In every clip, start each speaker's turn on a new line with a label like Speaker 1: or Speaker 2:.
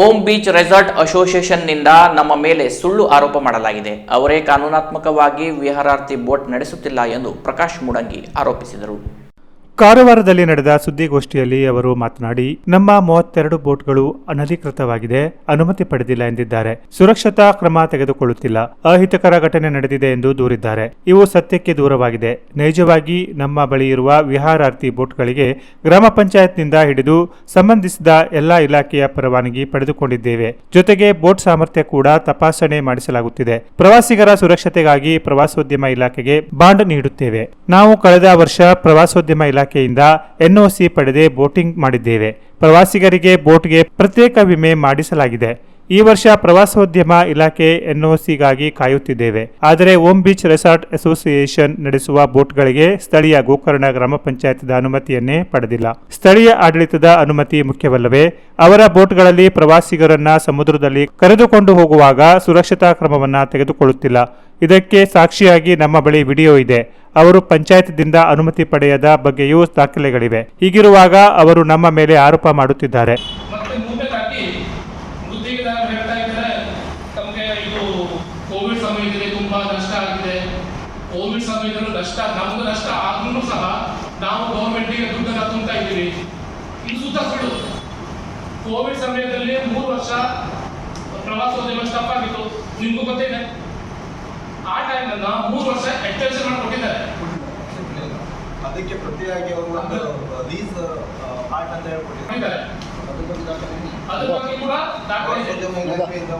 Speaker 1: ಓಂ beach resort ಅಸೋಸಿಯೇಷನ್ನಿಂದ ನಮ್ಮ ಮೇಲೆ ಸುಳ್ಳು ಆರೋಪ ಮಾಡಲಾಗಿದೆ. ಅವರೇ ಕಾನೂನಾತ್ಮಕವಾಗಿ ವಿಹಾರಾರ್ಥಿ ಬೋಟ್ ನಡೆಸುತ್ತಿಲ್ಲ ಎಂದು ಪ್ರಕಾಶ್ ಮುಡಂಗಿ ಆರೋಪಿಸಿದರು.
Speaker 2: ಕಾರವಾರದಲ್ಲಿ ನಡೆದ ಸುದ್ದಿಗೋಷ್ಠಿಯಲ್ಲಿ ಅವರು ಮಾತನಾಡಿ, ನಮ್ಮ ಮೂವತ್ತೆರಡು ಬೋಟ್ಗಳು ಅನಧಿಕೃತವಾಗಿದೆ, ಅನುಮತಿ ಪಡೆದಿಲ್ಲ ಎಂದಿದ್ದಾರೆ. ಸುರಕ್ಷತಾ ಕ್ರಮ ತೆಗೆದುಕೊಳ್ಳುತ್ತಿಲ್ಲ. ಅಹಿತಕರ ಘಟನೆ ನಡೆದಿದೆ ಎಂದು ದೂರಿದ್ದಾರೆ. ಇವು ಸತ್ಯಕ್ಕೆ ದೂರವಾಗಿದೆ. ನೈಜವಾಗಿ ನಮ್ಮ ಬಳಿ ಇರುವ ವಿಹಾರಾರ್ಥಿ ಬೋಟ್ಗಳಿಗೆ ಗ್ರಾಮ ಪಂಚಾಯತ್ನಿಂದ ಹಿಡಿದು ಸಂಬಂಧಿಸಿದ ಎಲ್ಲಾ ಇಲಾಖೆಯ ಪರವಾನಗಿ ಪಡೆದುಕೊಂಡಿದ್ದೇವೆ. ಜೊತೆಗೆ ಬೋಟ್ ಸಾಮರ್ಥ್ಯ ಕೂಡ ತಪಾಸಣೆ ಮಾಡಿಸಲಾಗುತ್ತಿದೆ. ಪ್ರವಾಸಿಗರ ಸುರಕ್ಷತೆಗಾಗಿ ಪ್ರವಾಸೋದ್ಯಮ ಇಲಾಖೆಗೆ ಬಾಂಡ್ ನೀಡುತ್ತೇವೆ. ನಾವು ಕಳೆದ ವರ್ಷ ಪ್ರವಾಸೋದ್ಯಮ ಇಲಾಖೆಯಿಂದ ಎನ್ಒಸಿ ಪಡೆದೇ ಬೋಟಿಂಗ್ ಮಾಡಿದ್ದೇವೆ. ಪ್ರವಾಸಿಗರಿಗೆ ಬೋಟ್ಗೆ ಪ್ರತ್ಯೇಕ ವಿಮೆ ಮಾಡಿಸಲಾಗಿದೆ. ಈ ವರ್ಷ ಪ್ರವಾಸೋದ್ಯಮ ಇಲಾಖೆ ಎನ್ಒಸಿಗಾಗಿ ಕಾಯುತ್ತಿದ್ದೇವೆ. ಆದರೆ ಓಂ ಬೀಚ್ ರೆಸಾರ್ಟ್ ಅಸೋಸಿಯೇಷನ್ ನಡೆಸುವ ಬೋಟ್ಗಳಿಗೆ ಸ್ಥಳೀಯ ಗೋಕರ್ಣ ಗ್ರಾಮ ಪಂಚಾಯತ್ದ ಅನುಮತಿಯನ್ನೇ ಪಡೆದಿಲ್ಲ. ಸ್ಥಳೀಯ ಆಡಳಿತದ ಅನುಮತಿ ಮುಖ್ಯವಲ್ಲವೇ? ಅವರ ಬೋಟ್ಗಳಲ್ಲಿ ಪ್ರವಾಸಿಗರನ್ನ ಸಮುದ್ರದಲ್ಲಿ ಕರೆದುಕೊಂಡು ಹೋಗುವಾಗ ಸುರಕ್ಷತಾ ಕ್ರಮವನ್ನ ತೆಗೆದುಕೊಳ್ಳುತ್ತಿಲ್ಲ. ಇದಕ್ಕೆ ಸಾಕ್ಷಿಯಾಗಿ ನಮ್ಮ ಬಳಿ ವಿಡಿಯೋ ಇದೆ. ಅವರು ಪಂಚಾಯತ್ದಿಂದ ಅನುಮತಿ ಪಡೆಯದ ಬಗ್ಗೆಯೂ ದಾಖಲೆಗಳಿವೆ. ಹೀಗಿರುವಾಗ ಅವರು ನಮ್ಮ ಮೇಲೆ ಆರೋಪ ಮಾಡುತ್ತಿದ್ದಾರೆ.
Speaker 3: ಕೋವಿಡ್ ನಾವು ಕೋವಿಡ್ ಸಮಯದಲ್ಲಿ ಮೂರು ವರ್ಷ ಪ್ರವಾಸೋದ್ಯಮ ಸ್ಟಾಪ್ ಆಗಿತ್ತು. ನಿಮ್ಗೂ ಗೊತ್ತಿದೆ ಮೂರು ವರ್ಷ ಎಕ್ಸ್ಟೆನ್ಷನ್ ಮಾಡಿಕೊಟ್ಟಿದ್ದಾರೆ.
Speaker 4: ಅದಕ್ಕೆ ಪ್ರತಿಯಾಗಿ ಅವರು ಒಂದು ಲೀಸ್ ಪಾರ್ಟ್ ಅಂತ ಹೇಳ್ಕೊಟ್ಟಿದ್ದಾರೆ.
Speaker 3: ಕೊಟ್ಟಿದ್ದಾರೆ ಅದ್ರ ಬಗ್ಗೆ ಕೂಡ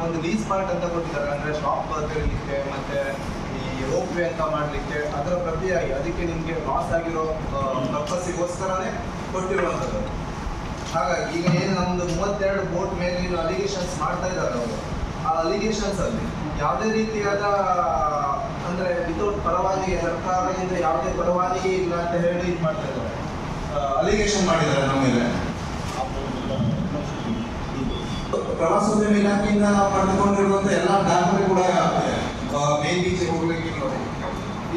Speaker 4: ಒಂದು ಲೀಸ್ ಪಾರ್ಟ್ ಅಂತ ಕೊಟ್ಟಿದ್ದಾರೆ. ಅಂದ್ರೆ ಶಾಪ್ ತೆರಲಿಕ್ಕೆ ಮತ್ತೆ ಈ ರೋಪ್ ವೇ ಅಂತ ಮಾಡ್ಲಿಕ್ಕೆ ಅದರ ಪ್ರತಿಯಾಗಿ ಅದಕ್ಕೆ ನಿಮ್ಗೆ ಲಾಸ್ ಆಗಿರೋ ಪರ್ಪಸ್ಸಿಗೋಸ್ಕರನೇ ಕೊಟ್ಟಿರುವಂಥದ್ದು. ಹಾಗಾಗಿ ಈಗ ಏನು ನಮ್ದು ಮೂವತ್ತೆರಡು ಬೋಟ್ ಮೇಲೆ ಅಲಿಗೇಷನ್ಸ್ ಮಾಡ್ತಾ ಇದ್ದಾರೆ ಅವರು. ಆ ಅಲಿಗೇಷನ್ಸ್ ಅಲ್ಲಿ ಯಾವುದೇ ರೀತಿಯಾದ ಅಂದ್ರೆ ವಿತೌಟ್ ಪರವಾನಿಗೆ ಸರ್ಕಾರದಿಂದ ಯಾವುದೇ ಪರವಾನಿಗೆ ಇಲ್ಲ ಅಂತ ಹೇಳಿ ಇದು ಮಾಡ್ತಾ ಇದ್ದಾರೆ. ಅಲಿಗೇಷನ್ ಮಾಡಿದ್ದಾರೆ ನಮ್ಮ ಮೇಲೆ. ಪ್ರವಾಸೋದ್ಯಮ ಇಲಾಖೆಯಿಂದ ಪಡೆದುಕೊಂಡಿರುವಂತ ಎಲ್ಲ ದಾಖಲೆ ಕೂಡ ಮೇನ್ ಬೀಚ್ಗೆ ಹೋಗ್ಲಿಕ್ಕೆ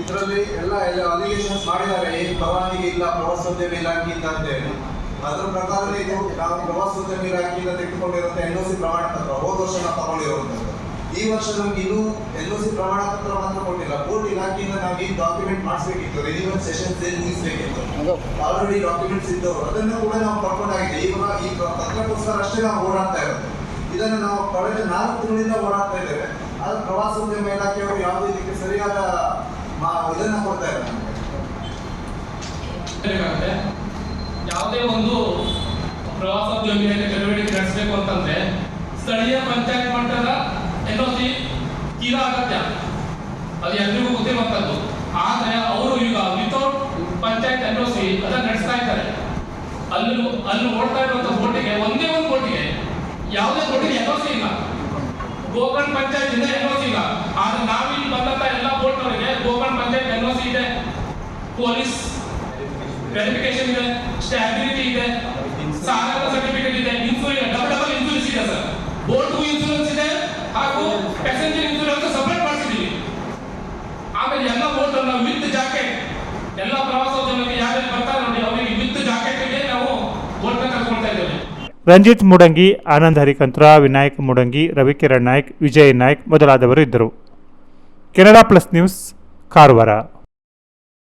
Speaker 4: ಇದರಲ್ಲಿ ಎಲ್ಲ ಎಲ್ಲ ಅಲಿಗೇಷನ್ಸ್ ಮಾಡಿದ್ದಾರೆ. ಏನು ಪರವಾನಿಗೆ ಇಲ್ಲ ಪ್ರವಾಸೋದ್ಯಮ ಇಲಾಖೆಯಿಂದ ಅಂತ ಹೇಳಿ. ಅದರ ಪ್ರಕಾರ ಇದು ನಾವು ಪ್ರವಾಸೋದ್ಯಮ ಇಲಾಖೆಯಿಂದ ತೆಗೆದುಕೊಂಡಿರುವಂತ ಎನ್ ಸಿ ಪ್ರಮಾಣ ಪತ್ರ ಹೋದ ವರ್ಷ ನಾವು ತಗೊಂಡಿರುವಂತದ್ದು ಈ ವರ್ಷ ನಮ್ಗೆ ಇದು ಎಲ್ ಸಿ ಪ್ರಮಾಣ ಪತ್ರ ಮಾತ್ರ ಕೊಟ್ಟಿಲ್ಲ. ಕೋರ್ಟ್ ಇಲಾಖೆಯಿಂದ ನಾವು ಈ ಡಾಕ್ಯುಮೆಂಟ್ ಮಾಡಿಸ್ಬೇಕಿತ್ತು. ರಿನ್ಯೂವಲ್ ಸೆಷನ್ ಏನು ಮುಗಿಸ್ಬೇಕಿತ್ತು. ಆಲ್ರೆಡಿ ಡಾಕ್ಯುಮೆಂಟ್ಸ್ ಇದ್ದವರು. ಅದನ್ನು ಕೂಡ ನಾವು ಪಡ್ಕೊಂಡಾಗಿದೆ ಇವಾಗ ಈ ಪತ್ರಕ್ಕೋಸ್ಕರ ಅಷ್ಟೇ ನಾವು ಓಡಾಡ್ತಾ ಇರೋದು. ಇದನ್ನು ನಾವು ಕಳೆದ ನಾಲ್ಕು ತಿಂಗಳಿಂದ ಓಡಾಡ್ತಾ ಇದ್ದೇವೆ. ಆದ್ರೆ ಪ್ರವಾಸೋದ್ಯಮ ಇಲಾಖೆಯವರು ಯಾವುದೇ ಇದಕ್ಕೆ ಸರಿಯಾದ ಇದನ್ನ ಕೊಡ್ತಾ ಇಲ್ಲ.
Speaker 3: ಯಾವುದೇ ಒಂದು ಪ್ರವಾಸೋದ್ಯಮಿಯಲ್ಲಿ ಚಟುವಟಿಕೆ ನಡೆಸಬೇಕು ಅಂತಂದ್ರೆ ಸ್ಥಳೀಯ ಪಂಚಾಯತ್ ಮಟ್ಟದ ಎನ್ ಒ ಸಿ ತೀರಾ ಅಗತ್ಯ ಅದು ಎಲ್ರಿಗೂ ಗೊತ್ತಿರುವಂಥದ್ದು ಆದ್ರೆ ಅವರು ಈಗ ವಿತೌಟ್ ಅದನ್ನ ನಡೆಸ್ತಾ ಇದ್ದಾರೆ. ಅಲ್ಲಿ ಅಲ್ಲಿ ಓಡ್ತಾ ಇರುವಂತ ಬೋಟಿಗೆ ಒಂದೇ ಒಂದು ಬೋಟಿಗೆ ಯಾವುದೇ ಬೋಟಿಗೆ ಎನ್ ಒ ಸಿ ಇಲ್ಲ. ಗೋಕರ್ಣ ಪಂಚಾಯತ್ ಇಂದ ಎನ್ ಒ ಸಿ ಇಲ್ಲ. ಆದ್ರೆ ನಾವಿಲ್ಲಿ ಬಂದಂತ ಎಲ್ಲ ಬೋಟ್ನವರಿಗೆ Gokarna panchayat N O C ಇದೆ. ಪೊಲೀಸ್ ವೆರಿಫಿಕೇಶನ್ ಇದೆ ಸ್ಟ್ಯಾಬಿಲಿಟಿ ಇದೆ ಸಾಗರ ಸರ್ಟಿಫಿಕೇಟ್ ಇದೆ ಇನ್ಸೂರೆನ್ಸ್ ಡಬಲ್ ಡಬಲ್ ಇನ್ಸೂರೆನ್ಸ್ ಇದೆ ಸರ್. ಬೋಟ್ಗೂ ಇನ್ಸೂರೆನ್ಸ್ ಇದೆ ಹಾಗೂ ಪ್ಯಾಸೆಂಜರ್ ಇನ್ಸೂರೆನ್ಸ್ ಸಪರೇಟ್ ಮಾಡಿಸಿದೀವಿ ಆಮೇಲೆ ಎಲ್ಲ ಬೋಟ್ ನಾವು ವಿತ್ ಜಾಕೆಟ್ ಎಲ್ಲ ಪ್ರವಾಸೋದ್ಯಮಕ್ಕೆ ಯಾರ್ಯಾರು ಬರ್ತಾರೆ ನೋಡಿ ಅವರಿಗೆ ವಿತ್ ಜಾಕೆಟ್ ಇದೆ ನಾವು ಬೋಟ್ ಕರ್ಕೊಳ್ತಾ ಇದ್ದೇವೆ
Speaker 2: ರಂಜಿತ್ ಮುಡಂಗಿ, ಆನಂದ್ ಹರಿಕಂತ್ರ, ವಿನಾಯಕ್ ಮುಡಂಗಿ, ರವಿಕಿರಣ್ ನಾಯ್ಕ್, ವಿಜಯ್ ನಾಯ್ಕ್ ಮೊದಲಾದವರು ಇದ್ದರು. Canada plus news, Karwar.